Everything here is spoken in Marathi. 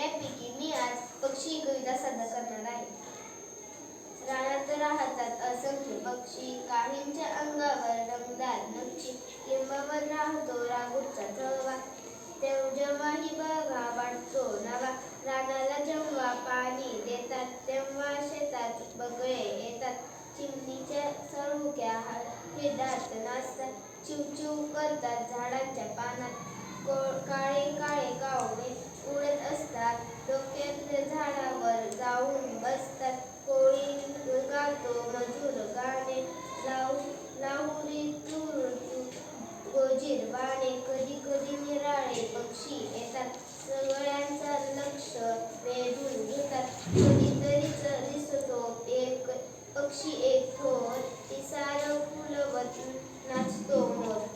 त्यापैकी मी आज पक्षी कविता सादर करणार आहे. रानात राहतात असंख्य पक्षी. काहींच्या अंगावर रंगदार नक्षी. लिंबावर राहतो रागूरचा थवा तेव जेव्हाही बघा वाटतो नवा. रानाला जेव्हा पाणी देतात तेव्हा शेतात बगळे येतात. चिमणीच्या सळुक्या हिरडात नाचतात. चिवचिव करतात झाडांच्या पानात. झाडावर जाऊन बसतात. कोळी गातो मजूर गाणे लाहुरी तूर गोजीर बाणे कधी कधी निराळे पक्षी येतात. सगळ्यांचा लक्ष वेधून घेतात. कधीतरीच दिसतो एक पक्षी एक थोर तिसार फुलवत नाचतो मोर.